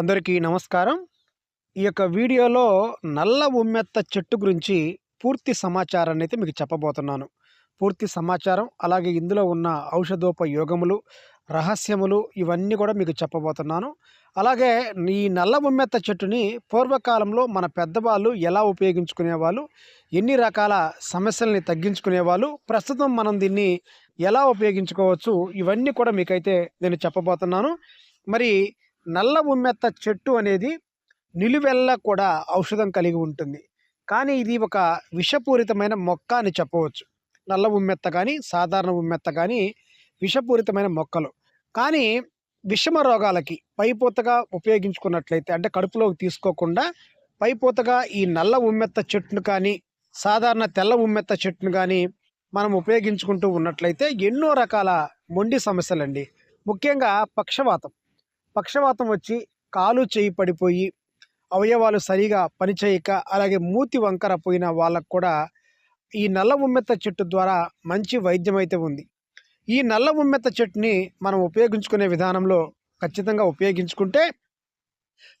అందరికీ నమస్కారం. ఈ యొక్క వీడియోలో నల్ల ఉమ్మెత్త చెట్టు గురించి పూర్తి సమాచారాన్ని అయితే మీకు చెప్పబోతున్నాను. పూర్తి సమాచారం అలాగే ఇందులో ఉన్న ఔషధోపయోగములు రహస్యములు ఇవన్నీ కూడా మీకు చెప్పబోతున్నాను. అలాగే ఈ నల్ల ఉమ్మెత్త చెట్టుని పూర్వకాలంలో మన పెద్దవాళ్ళు ఎలా ఉపయోగించుకునేవాళ్ళు ఎన్ని రకాల సమస్యల్ని తగ్గించుకునేవాళ్ళు ప్రస్తుతం మనం దీన్ని ఎలా ఉపయోగించుకోవచ్చు ఇవన్నీ కూడా మీకైతే నేను చెప్పబోతున్నాను. మరి నల్ల ఉమ్మెత్త చెట్టు అనేది నిలువెల్ల కూడా ఔషధం కలిగి ఉంటుంది. కానీ ఇది ఒక విషపూరితమైన మొక్క అని చెప్పవచ్చు. నల్ల ఉమ్మెత్త కానీ సాధారణ ఉమ్మెత్త కానీ విషపూరితమైన మొక్కలు. కానీ విషమ రోగాలకి పైపోతగా ఉపయోగించుకున్నట్లయితే అంటే కడుపులోకి తీసుకోకుండా పైపోతగా ఈ నల్ల ఉమ్మెత్త చెట్టును కానీ సాధారణ తెల్ల ఉమ్మెత్త చెట్టును కానీ మనం ఉపయోగించుకుంటూ ఉన్నట్లయితే ఎన్నో రకాల మొండి సమస్యలండి. ముఖ్యంగా పక్షవాతం. పక్షవాతం వచ్చి కాలు చేయి పడిపోయి అవయవాలు సరిగా పనిచేయక అలాగే మూతి వంకర పోయిన వాళ్ళకు కూడా ఈ నల్ల ఉమ్మెత్త చెట్టు ద్వారా మంచి వైద్యం అయితే ఉంది. ఈ నల్ల ఉమ్మెత్త చెట్టుని మనం ఉపయోగించుకునే విధానంలో ఖచ్చితంగా ఉపయోగించుకుంటే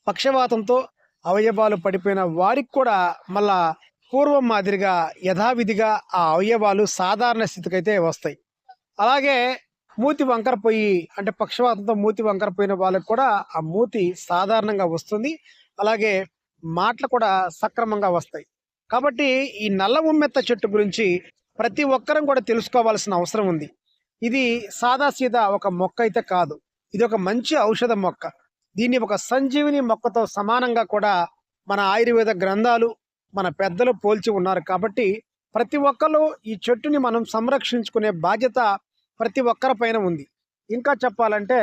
పక్షవాతంతో అవయవాలు పడిపోయిన వారికి కూడా మళ్ళా పూర్వం మాదిరిగా యథావిధిగా ఆ అవయవాలు సాధారణ స్థితికైతే వస్తాయి. అలాగే మూతి వంకరపోయి అంటే పక్షవాతంతో మూతి వంకర పోయిన వాళ్ళకి కూడా ఆ మూతి సాధారణంగా వస్తుంది. అలాగే మాటలు కూడా సక్రమంగా వస్తాయి. కాబట్టి ఈ నల్ల ఉమ్మెత్త చెట్టు గురించి ప్రతి ఒక్కరం కూడా తెలుసుకోవాల్సిన అవసరం ఉంది. ఇది సాదా సీదా ఒక మొక్క అయితే కాదు. ఇది ఒక మంచి ఔషధ మొక్క. దీన్ని ఒక సంజీవిని మొక్కతో సమానంగా కూడా మన ఆయుర్వేద గ్రంథాలు మన పెద్దలు పోల్చి ఉన్నారు. కాబట్టి ప్రతి ఒక్కరు ఈ చెట్టుని మనం సంరక్షించుకునే బాధ్యత ప్రతి ఒక్కరి పైన ఉంది. ఇంకా చెప్పాలంటే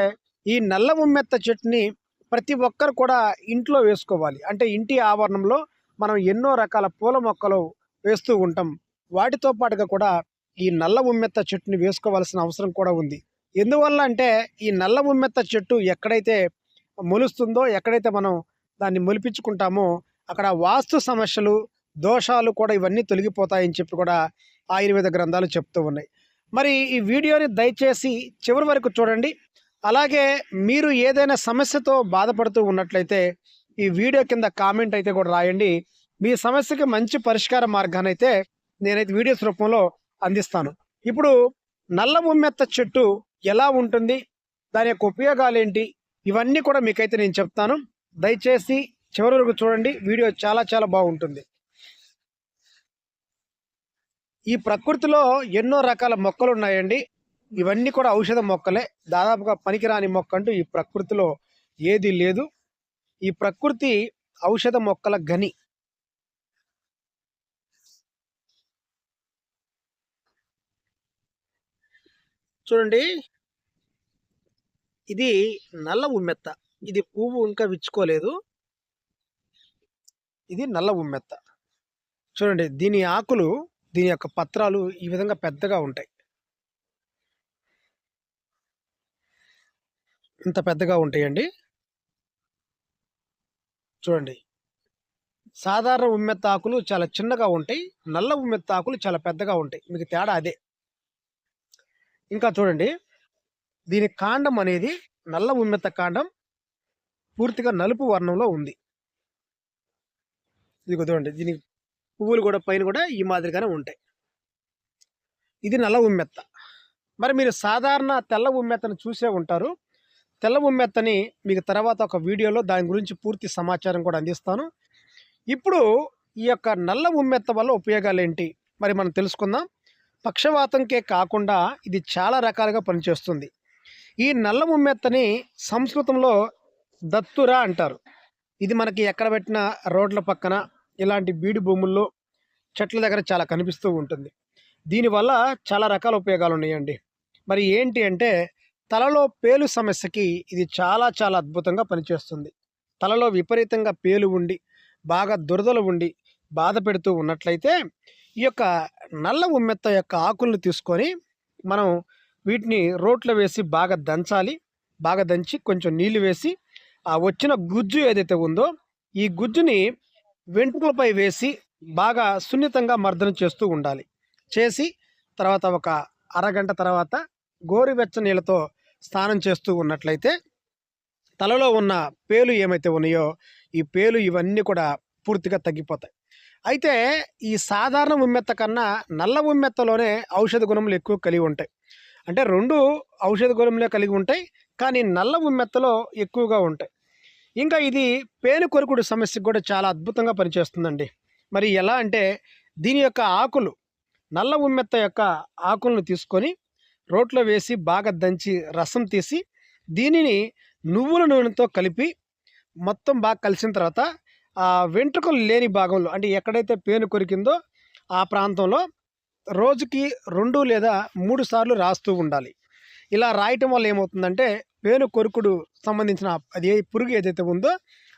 ఈ నల్ల ఉమ్మెత్త చెట్టుని ప్రతి ఒక్కరు కూడా ఇంట్లో వేసుకోవాలి. అంటే ఇంటి ఆవరణంలో మనం ఎన్నో రకాల పూల మొక్కలు వేస్తూ ఉంటాం. వాటితో పాటుగా కూడా ఈ నల్ల ఉమ్మెత్త చెట్టుని వేసుకోవాల్సిన అవసరం కూడా ఉంది. ఎందువల్ల అంటే ఈ నల్ల ఉమ్మెత్త చెట్టు ఎక్కడైతే మొలుస్తుందో ఎక్కడైతే మనం దాన్ని మొలిపించుకుంటామో అక్కడ వాస్తు సమస్యలు దోషాలు కూడా ఇవన్నీ తొలగిపోతాయని చెప్పి కూడా ఆయుర్వేద గ్రంథాలు చెప్తూ ఉన్నాయి. మరి ఈ వీడియోని దయచేసి చివరి వరకు చూడండి. అలాగే మీరు ఏదైనా సమస్యతో బాధపడుతూ ఉన్నట్లయితే ఈ వీడియో కింద కామెంట్ అయితే కూడా రాయండి. మీ సమస్యకి మంచి పరిష్కార మార్గాన్ని అయితే నేనైతే వీడియోస్ రూపంలో అందిస్తాను. ఇప్పుడు నల్ల ఉమ్మెత్త చెట్టు ఎలా ఉంటుంది? దాని యొక్క ఉపయోగాలు ఏంటి? ఇవన్నీ కూడా మీకైతే నేను చెప్తాను. దయచేసి చివరి వరకు చూడండి. వీడియో చాలా చాలా బాగుంటుంది. ఈ ప్రకృతిలో ఎన్నో రకాల మొక్కలు ఉన్నాయండి. ఇవన్నీ కూడా ఔషధ మొక్కలే. దాదాపుగా పనికిరాని మొక్క అంటూ ఈ ప్రకృతిలో ఏది లేదు. ఈ ప్రకృతి ఔషధ మొక్కల గని చూడండి. ఇది నల్ల ఉమ్మెత్త. ఇది పువ్వు ఇంకా విచ్చుకోలేదు. ఇది నల్ల ఉమ్మెత్త. చూడండి దీని ఆకులు దీని యొక్క పత్రాలు ఈ విధంగా పెద్దగా ఉంటాయి. ఇంత పెద్దగా ఉంటాయండి. చూడండి. సాధారణ ఉమ్మెత్త ఆకులు చాలా చిన్నగా ఉంటాయి. నల్ల ఉమ్మెత్త ఆకులు చాలా పెద్దగా ఉంటాయి. మీకు తేడా అదే. ఇంకా చూడండి. దీని కాండం అనేది నల్ల ఉమ్మెత్త కాండం పూర్తిగా నలుపు వర్ణంలో ఉంది. ఇది చూడండి. దీనికి పువ్వులు కూడా పైన కూడా ఈ మాదిరిగానే ఉంటాయి. ఇది నల్ల ఉమ్మెత్త. మరి మీరు సాధారణ తెల్ల ఉమ్మెత్తను చూసే ఉంటారు. తెల్ల ఉమ్మెత్తని మీకు తర్వాత ఒక వీడియోలో దాని గురించి పూర్తి సమాచారం కూడా అందిస్తాను. ఇప్పుడు ఈ యొక్క నల్ల ఉమ్మెత్త వల్ల ఉపయోగాలు ఏంటి? మరి మనం తెలుసుకుందాం. పక్షవాతంకే కాకుండా ఇది చాలా రకాలుగా పనిచేస్తుంది. ఈ నల్ల ఉమ్మెత్తని సంస్కృతంలో దత్తురా అంటారు. ఇది మనకి ఎక్కడ పెట్టిన రోడ్ల పక్కన ఇలాంటి బీడు భూముల్లో చెట్ల దగ్గర చాలా కనిపిస్తూ ఉంటుంది. దీనివల్ల చాలా రకాల ఉపయోగాలు ఉన్నాయండి. మరి ఏంటి అంటే తలలో పేలు సమస్యకి ఇది చాలా చాలా అద్భుతంగా పనిచేస్తుంది. తలలో విపరీతంగా పేలు ఉండి బాగా దురదలు ఉండి బాధ పెడుతూ ఉన్నట్లయితే ఈ యొక్క నల్ల ఉమ్మెత్త యొక్క ఆకులను తీసుకొని మనం వీటిని రోట్లో వేసి బాగా దంచాలి. బాగా దంచి కొంచెం నీళ్ళు వేసి ఆ వచ్చిన గుజ్జు ఏదైతే ఉందో ఈ గుజ్జుని వెంట్రుకలపై వేసి బాగా సున్నితంగా మర్దన చేస్తూ ఉండాలి. చేసి తర్వాత ఒక అరగంట తర్వాత గోరువెచ్చ నీళ్ళతో స్నానం చేస్తూ ఉన్నట్లయితే తలలో ఉన్న పేలు ఏమైతే ఉన్నాయో ఈ పేలు ఇవన్నీ కూడా పూర్తిగా తగ్గిపోతాయి. అయితే ఈ సాధారణ ఉమ్మెత్త కన్నా నల్ల ఉమ్మెత్తలోనే ఔషధ గుణములు ఎక్కువ కలిగి ఉంటాయి. అంటే రెండు ఔషధ గుణములే కలిగి ఉంటాయి కానీ నల్ల ఉమ్మెత్తలో ఎక్కువగా ఉంటాయి. ఇంకా ఇది పేను కొరుకుడు సమస్యకు కూడా చాలా అద్భుతంగా పనిచేస్తుందండి. మరి ఎలా అంటే దీని యొక్క ఆకులు నల్ల ఉమ్మెత్త యొక్క ఆకులను తీసుకొని రోట్లో వేసి బాగా దంచి రసం తీసి దీనిని నువ్వుల నూనెతో కలిపి మొత్తం బాగా కలిసిన తర్వాత ఆ వెంట్రుకలు లేని భాగంలో అంటే ఎక్కడైతే పేను కొరికిందో ఆ ప్రాంతంలో రోజుకి రెండు లేదా మూడు సార్లు రాస్తూ ఉండాలి. ఇలా రాయటం వల్ల ఏమవుతుందంటే పేను కొరుకుడు సంబంధించిన అది ఏ పురుగు ఏదైతే ఉందో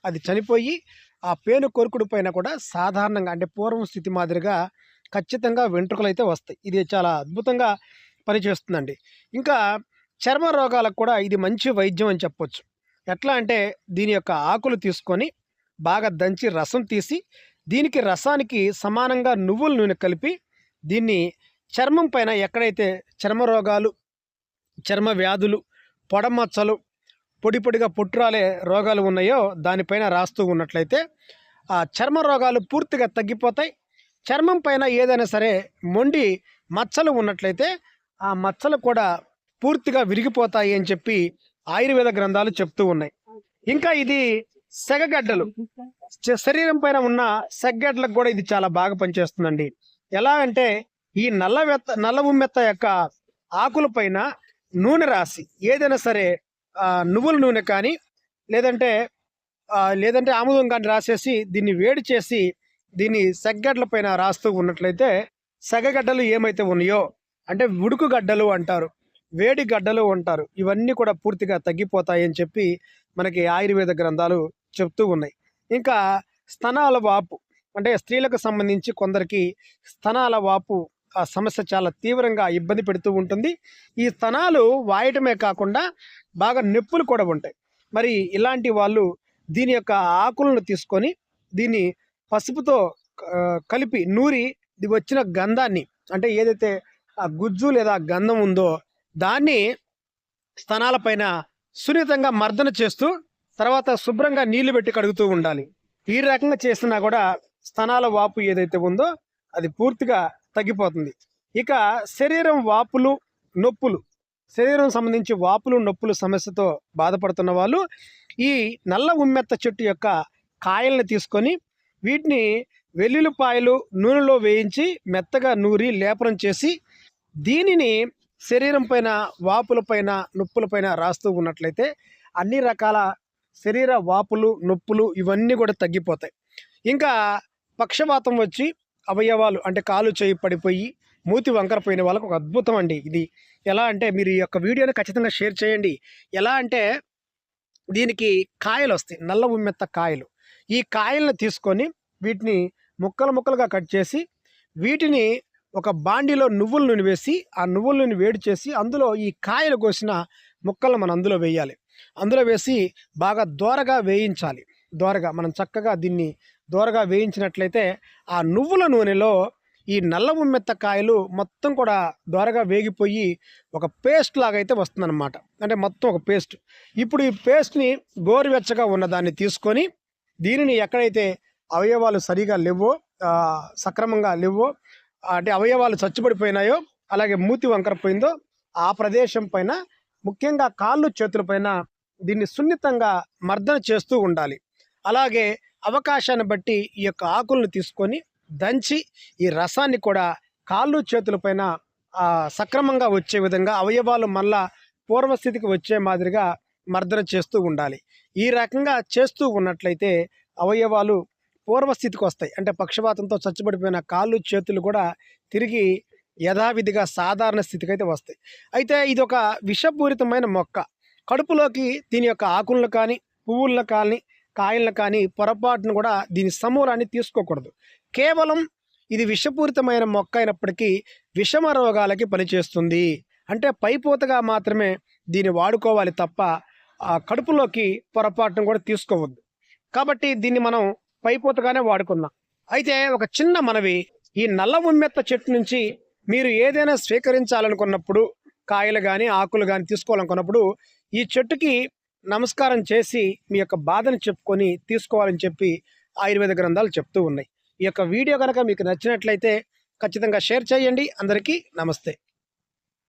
అది చనిపోయి ఆ పేను కొరుకుడు పైన కూడా సాధారణంగా అంటే పూర్వం స్థితి మాదిరిగా ఖచ్చితంగా వెంట్రుకలు అయితే వస్తాయి. ఇది చాలా అద్భుతంగా పనిచేస్తుందండి. ఇంకా చర్మ రోగాలకు కూడా ఇది మంచి వైద్యం అని చెప్పొచ్చు. ఎట్లా అంటే దీని యొక్క ఆకులు తీసుకొని బాగా దంచి రసం తీసి దీనికి రసానికి సమానంగా నువ్వుల నూనె కలిపి దీన్ని చర్మం పైన ఎక్కడైతే చర్మ రోగాలు చర్మ వ్యాధులు పొడమచ్చలు పొడి పొడిగా పుట్టురాలే రోగాలు ఉన్నాయో దానిపైన రాస్తూ ఉన్నట్లయితే ఆ చర్మ రోగాలు పూర్తిగా తగ్గిపోతాయి. చర్మం పైన ఏదైనా సరే మొండి మచ్చలు ఉన్నట్లయితే ఆ మచ్చలు కూడా పూర్తిగా విరిగిపోతాయి అని చెప్పి ఆయుర్వేద గ్రంథాలు చెప్తూ ఉన్నాయి. ఇంకా ఇది సెగగడ్డలు. శరీరం పైన ఉన్న సెగ్గడ్డలకు కూడా ఇది చాలా బాగా పనిచేస్తుందండి. ఎలా అంటే ఈ నల్ల వెత్త నల్ల ఉమ్మెత్త యొక్క ఆకుల పైన నూనె రాసి ఏదైనా సరే నువ్వుల నూనె కానీ లేదంటే లేదంటే ఆముదం కానీ రాసేసి దీన్ని వేడి చేసి దీన్ని సగ్గడ్ల పైన రాస్తూ ఉన్నట్లయితే సగగడ్డలు ఏమైతే ఉన్నాయో అంటే ఉడుకు గడ్డలు అంటారు వేడి గడ్డలు అంటారు ఇవన్నీ కూడా పూర్తిగా తగ్గిపోతాయని చెప్పి మనకి ఆయుర్వేద గ్రంథాలు చెప్తూ ఉన్నాయి. ఇంకా స్తనాల వాపు అంటే స్త్రీలకు సంబంధించి కొందరికి స్తనాల వాపు సమస్య చాలా తీవ్రంగా ఇబ్బంది పెడుతూ ఉంటుంది. ఈ స్తనాలు వాయటమే కాకుండా బాగా నొప్పులు కూడా ఉంటాయి. మరి ఇలాంటి వాళ్ళు దీని యొక్క ఆకులను తీసుకొని దీన్ని పసుపుతో కలిపి నూరి ఇది వచ్చిన గంధాన్ని అంటే ఏదైతే ఆ గుజ్జు లేదా గంధం ఉందో దాన్ని స్తనాలపైన సున్నితంగా మర్దన చేస్తూ తర్వాత శుభ్రంగా నీళ్ళు పెట్టి కడుగుతూ ఉండాలి. ఈ రకంగా చేసినా కూడా స్తనాల వాపు ఏదైతే ఉందో అది పూర్తిగా తగ్గిపోతుంది. ఇక శరీరం వాపులు నొప్పులు. శరీరం సంబంధించి వాపులు నొప్పులు సమస్యతో బాధపడుతున్న వాళ్ళు ఈ నల్ల ఉమ్మెత్త చెట్టు యొక్క కాయల్ని తీసుకొని వీటిని వెల్లుల్లిపాయలు నూనెలో వేయించి మెత్తగా నూరి లేపనం చేసి దీనిని శరీరం పైన వాపులపైన నొప్పులపైన నొప్పుల పైన రాస్తూ ఉన్నట్లయితే అన్ని రకాల శరీర వాపులు నొప్పులు ఇవన్నీ కూడా తగ్గిపోతాయి. ఇంకా పక్షవాతం వచ్చి అవయవాలు అంటే కాలు చేయి పడిపోయి మూతి వంకరపోయిన వాళ్ళకు ఒక అద్భుతం అండి ఇది. ఎలా అంటే మీరు ఈ యొక్క వీడియోని ఖచ్చితంగా షేర్ చేయండి. ఎలా అంటే దీనికి కాయలు వస్తాయి నల్ల ఉమ్మెత్త కాయలు. ఈ కాయలను తీసుకొని వీటిని ముక్కలు ముక్కలుగా కట్ చేసి వీటిని ఒక బాండీలో నువ్వుల నూనె వేసి ఆ నువ్వుల నూనె వేడి చేసి అందులో ఈ కాయలు కోసిన ముక్కలను మనం అందులో వేయాలి. అందులో వేసి బాగా దోరగా వేయించాలి. దోరగా మనం చక్కగా దీన్ని దోరగా వేయించినట్లయితే ఆ నువ్వుల నూనెలో ఈ నల్ల ఉమ్మెత్త కాయలు మొత్తం కూడా దోరగా వేగిపోయి ఒక పేస్ట్ లాగా అయితే వస్తుందన్నమాట. అంటే మొత్తం ఒక పేస్ట్. ఇప్పుడు ఈ పేస్ట్ని గోరువెచ్చగా ఉన్న దాన్ని తీసుకొని దీనిని ఎక్కడైతే అవయవాలు సరిగా లేవో సక్రమంగా లేవో అంటే అవయవాలు చచ్చుబడిపోయినాయో అలాగే మూతి వంకరపోయిందో ఆ ప్రదేశం పైన ముఖ్యంగా కాళ్ళు చేతుల పైన దీన్ని సున్నితంగా మర్దన చేస్తూ ఉండాలి. అలాగే అవకాశాన్ని బట్టి ఈ యొక్క ఆకులను తీసుకొని దంచి ఈ రసాన్ని కూడా కాళ్ళు చేతుల పైన సక్రమంగా వచ్చే విధంగా అవయవాలు మళ్ళా పూర్వస్థితికి వచ్చే మాదిరిగా మర్దన చేస్తూ ఉండాలి. ఈ రకంగా చేస్తూ ఉన్నట్లయితే అవయవాలు పూర్వస్థితికి వస్తాయి. అంటే పక్షపాతంతో చచ్చుబడిపోయిన కాళ్ళు చేతులు కూడా తిరిగి యథావిధిగా సాధారణ స్థితికి అయితే వస్తాయి. అయితే ఇది ఒక విషపూరితమైన మొక్క. కడుపులోకి దీని యొక్క ఆకులను కానీ పువ్వులను కానీ కాయలను కానీ పొరపాటును కూడా దీని సమూలాన్ని తీసుకోకూడదు. కేవలం ఇది విషపూరితమైన మొక్క అయినప్పటికీ విషమ రోగాలకి పనిచేస్తుంది. అంటే పైపోతగా మాత్రమే దీన్ని వాడుకోవాలి తప్ప ఆ కడుపులోకి పొరపాటును కూడా తీసుకోవద్దు. కాబట్టి దీన్ని మనం పైపోతగానే వాడుకుందాం. అయితే ఒక చిన్న మనవి ఈ నల్ల ఉమ్మెత్త చెట్టు నుంచి మీరు ఏదైనా స్వీకరించాలనుకున్నప్పుడు కాయలు కానీ ఆకులు కానీ తీసుకోవాలనుకున్నప్పుడు ఈ చెట్టుకి నమస్కారం చేసి మీ యొక్క బాధను చెప్పుకొని తీసుకోవాలని చెప్పి ఆయుర్వేద గ్రంథాలు చెప్తూ ఉన్నాయి. ఈ యొక్క వీడియో కనుక మీకు నచ్చినట్లయితే ఖచ్చితంగా షేర్ చేయండి. అందరికీ నమస్తే.